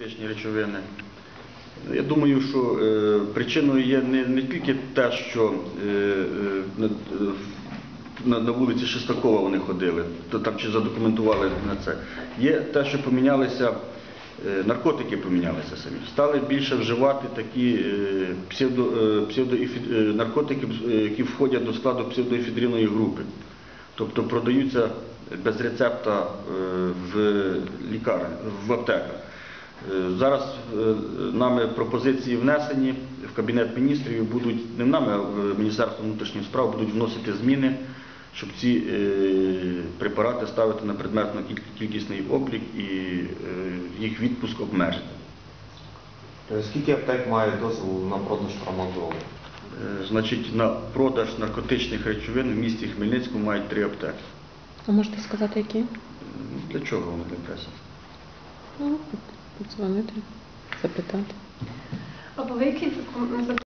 наркотичні речовини. Я думаю, що е, причиною є не, тільки те, що е, е, на, вулиці Шестакова вони ходили, то там чи задокументували на це. Є те, що помінялися, наркотики помінялися самі. Стали більше вживати такі е, наркотики, які входять до складу псевдоефедринної групи. Тобто продаються без рецепта в лікарні, в аптеках. Е, Зараз е, нами пропозиції внесені в Кабінет міністрів і будуть не нами, а в Міністерство внутрішніх справ будуть вносити зміни, щоб ці е, препарати ставити на предметно-кількісний облік і їх відпуск обмежити. Скільки аптек має дозвіл на продаж трамадолу? Е, Значить, на продаж наркотичних речовин в місті Хмельницькому мають три аптеки. А можете сказати, які? Для чого вони для преси? Ну, подзвонити, запитати. Або ви які закон-